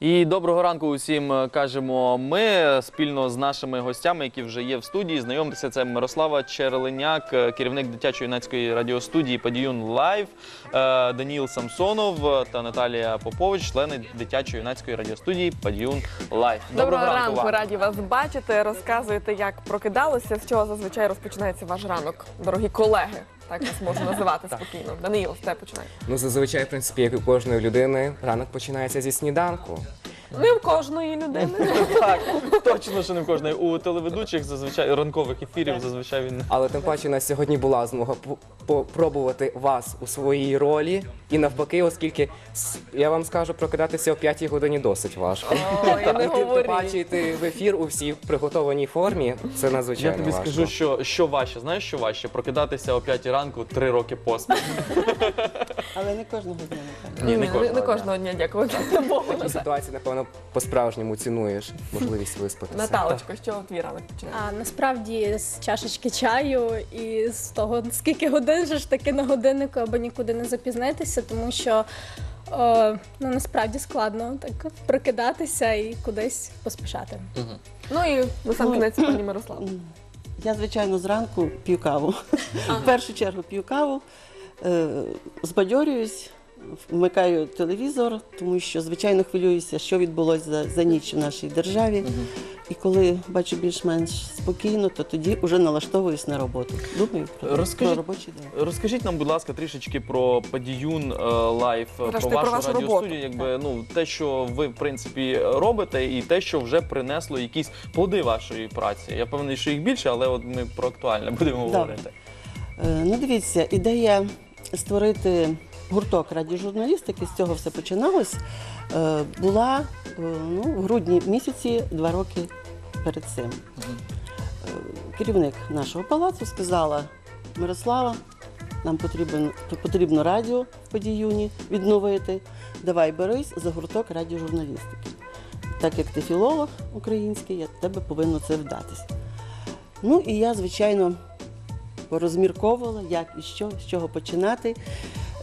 І доброго ранку усім е, кажемо ми спільно з нашими гостями, які вже є в студії. Знайомтеся, це Мирослава Черленяк, е, керівник дитячо-юнацької радіостудії Падіюн Лайв, е, Даніл Самсонов та Наталія Попович, члени дитячо-юнацької радіостудії Падіюн Лайв. Доброго ранку, вам. раді вас бачити. Розказуєте, як прокидалися, з чого зазвичай розпочинається ваш ранок, дорогі колеги. Так нас можна називати спокійно. Даниїл, з тебе починай. Ну, зазвичай, в принципі, як і у кожної людини, ранок починається зі сніданку. Не в кожної людини. Так, точно, що не в кожної. У телеведучих зазвичай ранкових ефірів зазвичай він Але тим паче у нас сьогодні була змога п- попробувати вас у своїй ролі. І навпаки, оскільки с- я вам скажу, прокидатися о 5 годині досить важко. Ой, не хто говоріть. в ефір у всій приготованій формі, це надзвичайно Я тобі важко. скажу, що, що важче. Знаєш, що важче? Прокидатися о 5 ранку три роки поспіль. Але не кожного дня, напевно. Ні, не не, кожного не дня. кожного дня, дякую. В такій ситуації, напевно, по-справжньому цінуєш можливість виспатися. Наталочко, з чого твій ранок починає? А насправді з чашечки чаю і з того, скільки годин же ж таки на годиннику, аби нікуди не запізнитися, тому що е, ну насправді складно так прокидатися і кудись поспішати. Ну і на сам кінець пані Мирослава. Я, звичайно, зранку п'ю каву. В першу чергу п'ю каву, збадьорююсь, вмикаю телевізор, тому що, звичайно, хвилююся, що відбулося за, за ніч в нашій державі. І коли бачу більш-менш спокійно, то тоді вже налаштовуюсь на роботу. Думаю про, Розкажіть- про робочий день. Розкажіть нам, будь ласка, трішечки про Падіюн е, Лайф, е, про про вашу вашу радіостудію, якби ну те, що ви в принципі робите, і те, що вже принесло якісь плоди вашої праці. Я певний, що їх більше, але от ми про актуальне будемо говорити. Е, Ну, дивіться, ідея створити гурток радіожурналістики, з цього все починалось, е, була е, ну, в грудні місяці два роки перед цим. Е, Керівник нашого палацу сказала: Мирослава, нам потрібен, потрібно радіо подіюні відновити. Давай берись за гурток радіожурналістики. Так як ти філолог український, я тебе повинно це вдатись. Ну і я, звичайно, порозмірковувала, як і що, з чого починати.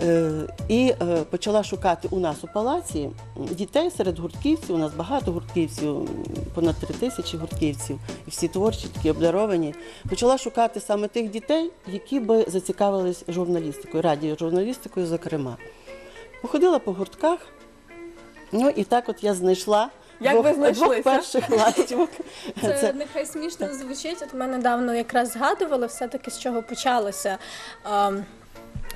Е, і е, почала шукати у нас у палаці дітей серед гуртківців. У нас багато гуртківців, понад три тисячі гуртківців, і всі творчі, такі обдаровані. Почала шукати саме тих дітей, які би зацікавились журналістикою, радіожурналістикою, зокрема. Походила по гуртках, ну і так от я знайшла. Як ви знайшлися? перших ластівок. Це, нехай смішно звучить. От ми недавно якраз згадували все-таки з чого почалося. ем,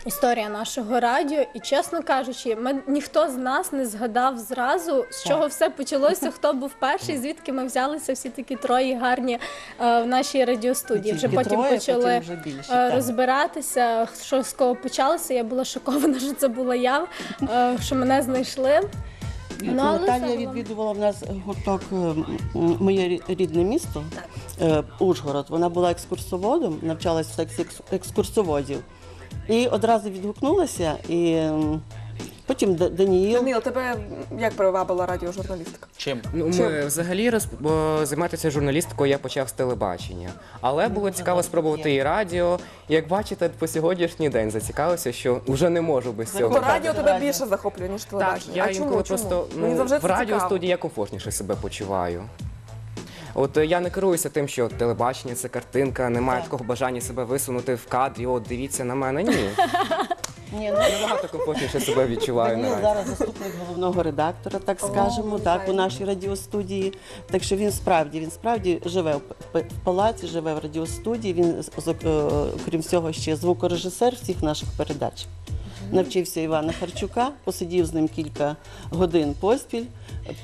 Історія нашого радіо, і чесно кажучи, ми ніхто з нас не згадав зразу, з чого все почалося, хто був перший, звідки ми взялися всі такі троє гарні е, в нашій радіостудії. Вже Тільки потім троє, почали потім вже більше, е, так. розбиратися, що з кого почалося. Я була шокована, що це була я, е, що мене знайшли. Ну, але Наталія відвідувала в нас гурток е, м, моє рі- рідне місто е, Ужгород. Вона була екскурсоводом, навчалася в секції екс- екскурсоводів. І одразу відгукнулася. І м, потім Д- Даніїл. Даниїл, тебе як привабила радіожурналістика? Чим? Ну, Чим? ми взагалі роз... бо займатися журналістикою я почав з телебачення. Але було цікаво спробувати і радіо. Як бачите, по сьогоднішній день зацікавився, що вже не можу без То цього. Радіо тебе більше захоплює, ніж Так, телебачення. я а чому? інколи чому? просто Мені ну, завжди в це цікаво. радіостудії я комфортніше себе почуваю. От е, я не керуюся тим, що телебачення це картинка, немає Так. такого бажання себе висунути в кадрі. От дивіться на мене. Ні, Ні, ну, набагато комфортніше себе відчуваю наразі. зараз заступник головного редактора, так скажемо, так, у нашій радіостудії. Так що він справді він справді живе в п- в палаці, живе в радіостудії. Він, з- з- е, крім всього, ще звукорежисер всіх наших передач. Навчився Івана Харчука, посидів з ним кілька годин поспіль,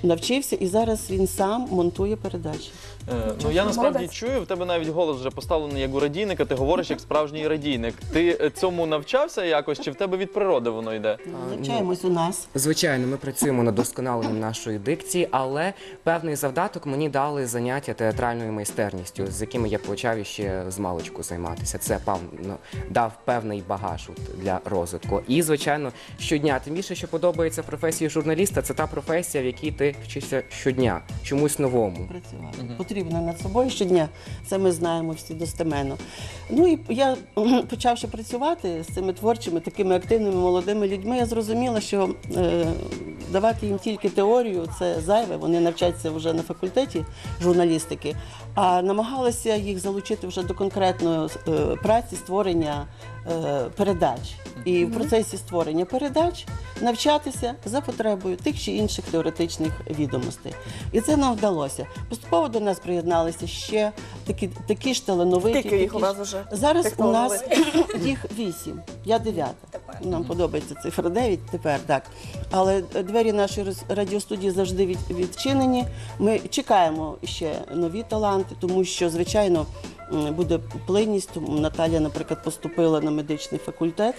навчився, і зараз він сам монтує передачі. Е, ну я насправді молодець. чую, в тебе навіть голос вже поставлений як у радійника. Ти говориш як справжній радійник. Ти е, цьому навчався якось, чи в тебе від природи воно йде? Навчаємось у нас. Звичайно, ми працюємо над досконаленням нашої дикції, але певний завдаток мені дали заняття театральною майстерністю, з якими я почав іще з маличку займатися. Це певно дав певний багаж от для розвитку. І звичайно, щодня. Тим більше, що подобається професія журналіста, це та професія, в якій ти вчишся щодня, чомусь новому. працювати. Потрібно над собою щодня. Це ми знаємо всі достеменно. Ну і я, почавши працювати з цими творчими, такими активними молодими людьми, я зрозуміла, що е, давати їм тільки теорію це зайве. Вони навчаться вже на факультеті журналістики, а намагалися їх залучити вже до конкретної е, праці створення е, передач. І в процесі створення передач навчатися за потребою тих чи інших теоретичних відомостей. І це нам вдалося. Поступово до нас приєдналися ще такі, такі ж талановиті. Скільки їх у вас вже? Зараз у нас їх вісім. Я дев'ята. Нам подобається цифра 9 тепер, так. Але двері нашої радіостудії завжди від, відчинені. Ми чекаємо ще нові таланти, тому що, звичайно, буде плинність. Тому Наталя, наприклад, поступила на медичний факультет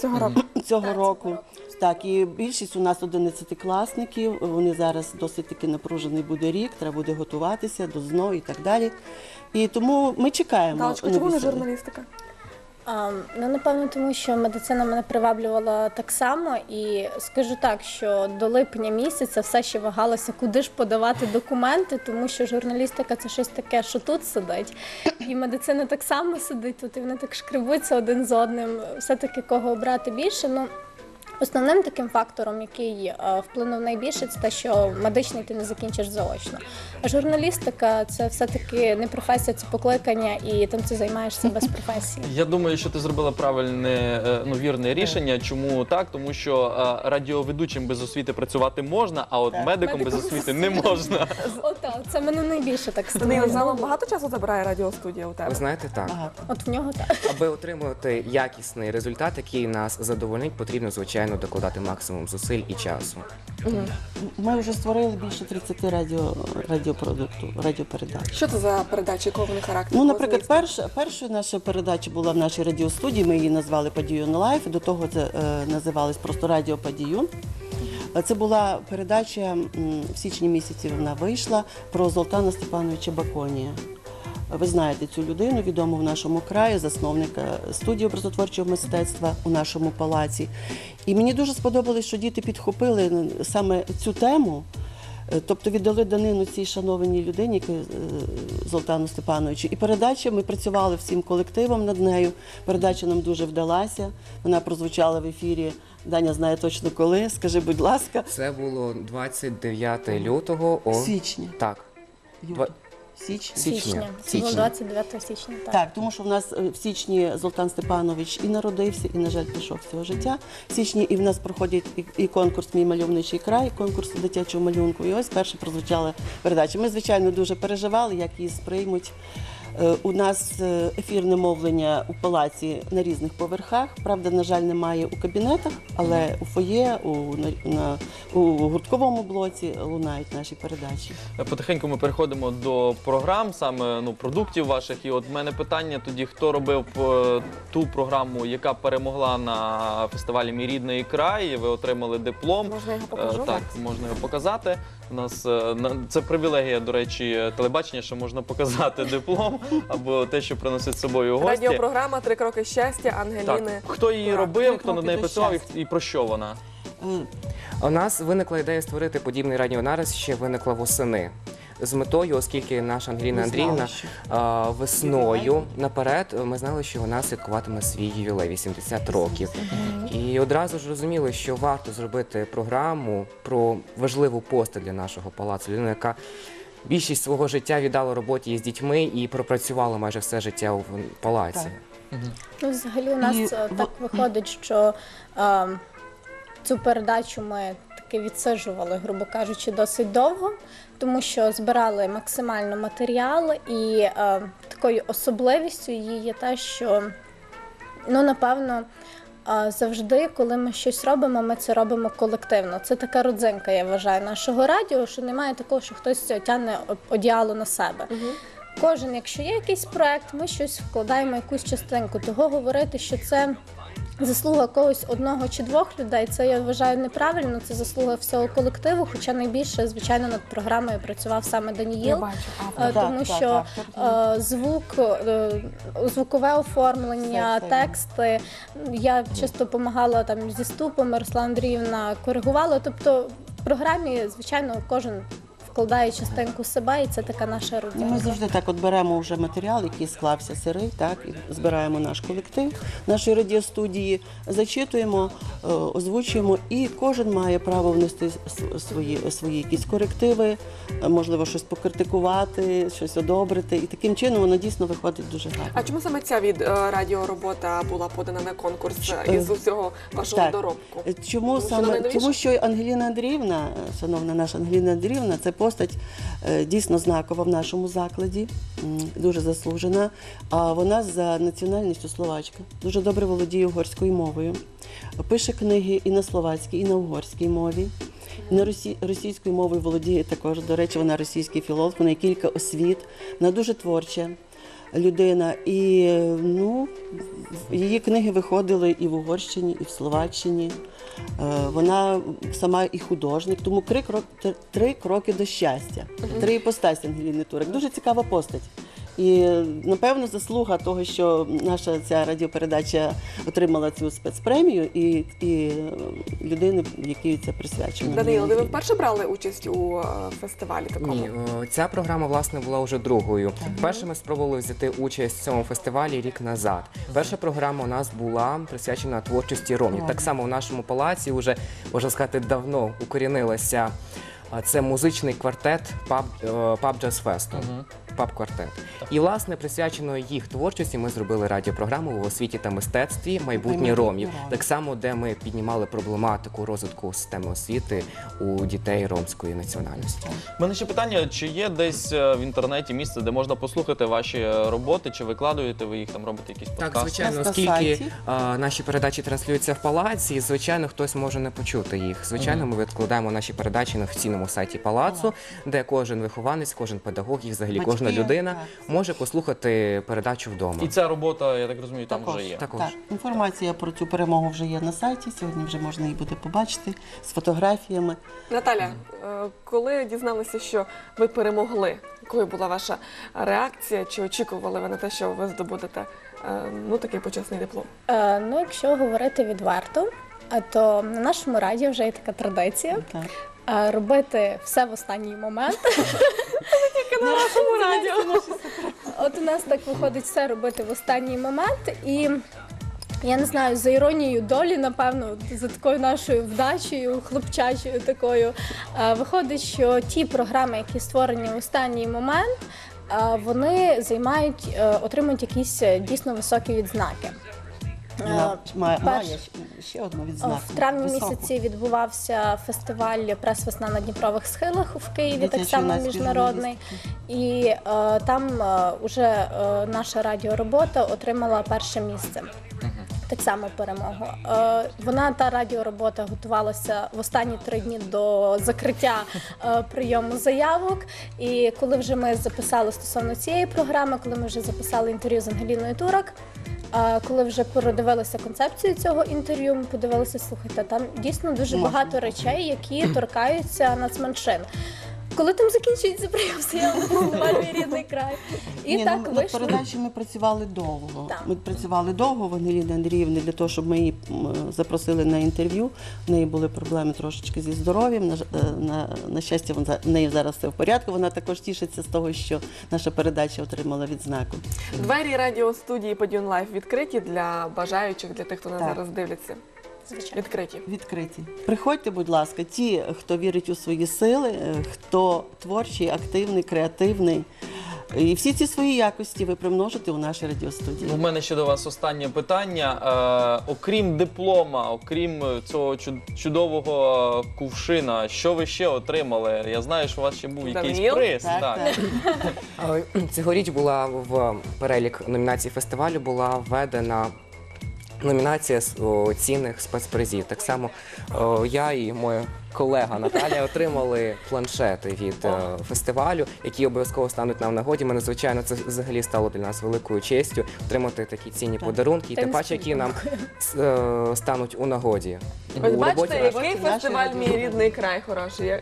Цього року. цього року. Так, і більшість у нас 11-класників. Вони зараз досить таки напружений буде рік, треба буде готуватися до ЗНО і так далі. І тому ми чекаємо. Галочка, чому не журналістика? Ну, напевно, тому що медицина мене приваблювала так само, і скажу так, що до липня місяця все ще вагалося, куди ж подавати документи, тому що журналістика це щось таке, що тут сидить, і медицина так само сидить тут, і вони так шкребуться один з одним. Все-таки кого обрати більше. Ну, Основним таким фактором, який е, вплинув найбільше, це те, що медичний ти не закінчиш заочно. А журналістика це все-таки не професія, це покликання, і тим ти займаєшся без професії. Я думаю, що ти зробила правильне, е, ну вірне рішення. Чому так? Тому що е, радіоведучим без освіти працювати можна, а от Так. медиком без освіти не можна. Ото це мене найбільше так Данило, загалом багато часу забирає радіостудія у тебе? Ви знаєте, так. Багато. От в нього так. Аби отримувати якісний результат, який нас задовольнить, потрібно звичайно докладати максимум зусиль і часу. Ми вже створили більше 30 радіо, радіопродукту, радіопередач. Що це за передачі, якого вони характеру? Ну, наприклад, перша, перша наша передача була в нашій радіостудії, ми її назвали Падіюн Лайф. До того це е, називалось просто Радіо Падіюн. Це була передача м, в січні місяці вона вийшла про Золтана Степановича Баконія. Ви знаєте цю людину, відому в нашому краї, засновника студії образотворчого мистецтва у нашому палаці. І мені дуже сподобалось, що діти підхопили саме цю тему. Е, Тобто віддали данину цій шанованій людині, е, Золтану Степановичу. І передача, ми працювали всім колективом над нею. Передача нам дуже вдалася. Вона прозвучала в ефірі. Даня знає точно коли. Скажи, будь ласка, Це було 29 лютого о січня. так. Юта. Січня. Січня. Січня. Це було Січня. 29 січня. Так. Так, тому що в нас е, в січні Золтан Степанович і народився, і, на жаль, пішов цього життя. В січні і в нас проходить і, і конкурс Мій мальовничий край, конкурс дитячого малюнку. І ось перше прозвучала передача. Ми, звичайно, дуже переживали, як її сприймуть. Е, У нас е, ефірне мовлення у палаці на різних поверхах. Правда, на жаль, немає у кабінетах, але у фоє, у, на, на, у гуртковому блоці лунають наші передачі. Потихеньку ми переходимо до програм, саме ну продуктів ваших. І от в мене питання тоді, хто робив е, ту програму, яка перемогла на фестивалі Мій рідний край. Ви отримали диплом. Можна його Е, покажу? Так, можна його показати. У нас е, на- це привілегія, до речі, телебачення, що можна показати диплом або те, що приносить з собою гості. Радіопрограма Три кроки щастя Ангеліни. Так, хто її робив, хто над нею працював і- і про що вона? У нас виникла ідея створити подібний радіонарис, ще виникла восени. З метою, оскільки наша Ангеліна Ми знали, Андріївна що- а, весною наперед ми знали, що вона святкуватиме свій ювілей 80 років. І одразу ж розуміли, що варто зробити програму про важливу постать для нашого палацу. Людину, яка більшість свого життя віддала роботі з дітьми і пропрацювала майже все життя у палаці. Ну, взагалі, у нас І е, в- так виходить, що е, цю передачу ми таки відсиджували, грубо кажучи, досить довго, тому що збирали максимально матеріал, і е, такою особливістю її є те, що ну, напевно. е, Завжди, коли ми щось робимо, ми це робимо колективно. Це така родзинка, я вважаю, нашого радіо, що немає такого, що хтось тягне одіяло на себе. Кожен, якщо є якийсь проект, ми щось вкладаємо якусь частинку. Того говорити, що це заслуга когось одного чи двох людей, це я вважаю неправильно. Це заслуга всього колективу. Хоча найбільше, звичайно, над програмою працював саме Даніїл. Е, Тому так, що так, е, звук, е, звукове оформлення, Все, все. тексти. Я часто допомагала там зі ступами, Руслана Андріївна коригувала. Тобто в програмі, звичайно, кожен вкладає частинку себе, і це така наша родина. Ми завжди так от беремо вже матеріал, який склався сирий, так і збираємо наш колектив нашої радіостудії, зачитуємо, е, озвучуємо, і кожен має право внести свої, свої якісь корективи, е, можливо, щось покритикувати, щось одобрити. І таким чином воно дійсно виходить дуже гарно. А чому саме ця від е, радіоробота була подана на конкурс із усього вашого так. доробку? Чому Тому саме тому, що Ангеліна Андріївна, шановна наша Ангеліна Андріївна, це постать е, дійсно знакова в нашому закладі, дуже заслужена. А вона за національністю словачка, дуже добре володіє угорською мовою. Пише книги і на словацькій, і на угорській мові. На росі... російською мовою володіє також. До речі, вона російський філолог, вона кілька освіт, вона дуже творча людина. І ну, її книги виходили і в Угорщині, і в Словаччині. Е, Вона сама і художник, тому три, кроки три- три кроки до щастя. Три іпостасі Ангеліни Турик. Дуже цікава постать. І е, напевно заслуга того, що наша ця радіопередача отримала цю спецпремію, і, і е, людини, якій це присвячено. Даниїл, ви вперше брали участь у е, фестивалі такому? Ні, ця програма власне була вже другою. Перше ми спробували взяти участь в цьому фестивалі рік назад. Перша програма у нас була присвячена творчості ромів. Так само в нашому палаці вже можна сказати давно укорінилася. Це музичний квартет паб, е, паб Джаз Фесту. Паб квартет. І власне присвячено їх творчості. Ми зробили радіопрограму в освіті та мистецтві майбутнє ромів. Так само, де ми піднімали проблематику розвитку системи освіти у дітей ромської національності. У мене ще питання: чи є десь е, в інтернеті місце, де можна послухати ваші е, роботи, чи викладуєте ви їх там, робите якісь Так, подкасти? звичайно, оскільки а, наші передачі транслюються в палаці, звичайно, хтось може не почути їх. Звичайно, ми відкладаємо наші передачі на офіційному сайті палацу, де кожен вихованець, кожен педагог і взагалі Батьки, кожна людина так. може послухати передачу вдома. І ця робота, я так розумію, там Також, вже є. Також. Так, інформація про цю перемогу вже є на сайті. Сьогодні вже можна її буде побачити з фотографіями. Наталя, е, коли дізналися, що ви перемогли, якою була ваша реакція? Чи очікували ви на те, що ви здобудете е, ну такий почесний диплом? Е, ну, якщо говорити відверто, е, то на нашому радіо вже є така традиція Так. Е, робити все в останній момент. На нашому радіо. От у нас так виходить все робити в останній момент, і я не знаю, за іронією долі, напевно, за такою нашою вдачею, хлопчачою такою, е, виходить, що ті програми, які створені в останній момент, е, вони займають, е, отримують якісь е, дійсно високі відзнаки. Е, Вона має, перш- має ще одну відзнаку. в травні високу. місяці відбувався фестиваль Прес-весна на Дніпрових схилах в Києві, так само міжнародний. І е, там е, уже е, наша радіоробота отримала перше місце. Так само перемогу. Е, вона та радіоробота готувалася в останні три дні до закриття е, прийому заявок. І коли вже ми записали стосовно цієї програми, коли ми вже записали інтерв'ю з Ангеліною Турок. А коли вже передивилися концепцію цього інтерв'ю, ми подивилися, слухайте, там дійсно дуже багато речей, які торкаються нацменшин. Коли там закінчується прийом фестиваль «Мій рідний край? І Ні, так ну, вийшло. Передачі ми працювали довго. Так. Ми працювали довго в Ангеліни Андріївни для того, щоб ми її м, запросили на інтерв'ю. В неї були проблеми трошечки зі здоров'ям. На, ж- е, на, на щастя, вон за- в неї зараз все в порядку. Вона також тішиться з того, що наша передача отримала відзнаку. Двері радіостудії Подіон Лайф відкриті для бажаючих, для тих, хто нас Так. зараз дивляться. Звичайно. Відкриті. Відкриті. Приходьте, будь ласка, ті, хто вірить у свої сили, е, хто творчий, активний, креативний. І всі ці свої якості ви примножите у нашій радіостудії. У мене ще до вас останнє питання. Е, окрім диплома, окрім цього чуд- чудового кувшина, що ви ще отримали? Я знаю, що у вас ще був якийсь Даниїл? приз. Так, так. Цьогоріч була в перелік номінацій фестивалю була введена. Номінація з о, цінних спецпризів. Так само о, я і моя колега Наталя отримали планшети від е, фестивалю, які обов'язково стануть нам в нагоді. Мене звичайно це взагалі стало для нас великою честю отримати такі цінні подарунки, і тим паче, які нам е, стануть у нагоді. Ось у бачите, який фестиваль мій рідний край хороший.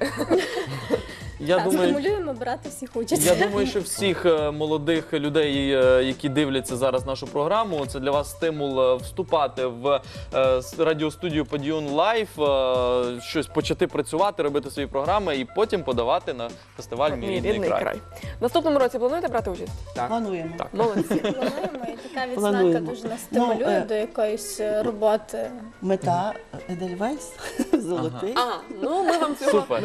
Я- Так, думаю, стимулюємо брати всіх участь. Я думаю, що всіх е, молодих людей, е, які дивляться зараз нашу програму, це для вас стимул е, вступати в е, с- радіостудію Подіон Лайф, е, щось почати працювати, робити свої програми і потім подавати на фестиваль Мій рідний край. В наступному році плануєте брати участь? Так. Плануємо. Так. Молодці. Плануємо, і така відзнака Плануємо. дуже нас стимулює Ну, е, до якоїсь е, роботи. Мета Едельвейс золотий. А, ну ми вам цього Супер.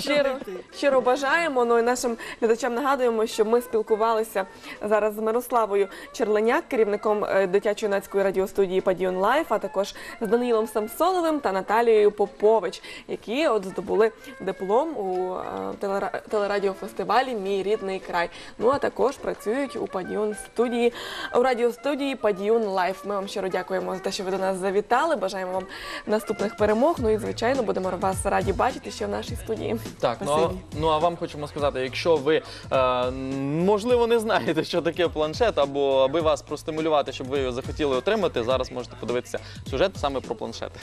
щиро, щиро бажаємо. Ну і нашим глядачам нагадуємо, що ми спілкувалися зараз з Мирославою Черленяк, керівником е, дитячо-юнацької радіостудії Падіон Лайф, а також з Даниїлом Самсоновим та Наталією Попович, які от здобули диплом у е, телера- телерадіофестивалі Мій рідний край. Ну а також працюють у Падіон студії у радіостудії Падіон Лайф. Ми вам щиро дякуємо за те, що ви до нас завітали. Бажаємо вам наступних перемог. Ну і звичайно будемо вас раді бачити ще в нашій студії. Так, ну, а- ну а вам хочемо сказати, якщо ви е, можливо не знаєте, що таке планшет, або аби вас простимулювати, щоб ви його захотіли отримати, зараз можете подивитися сюжет саме про планшети.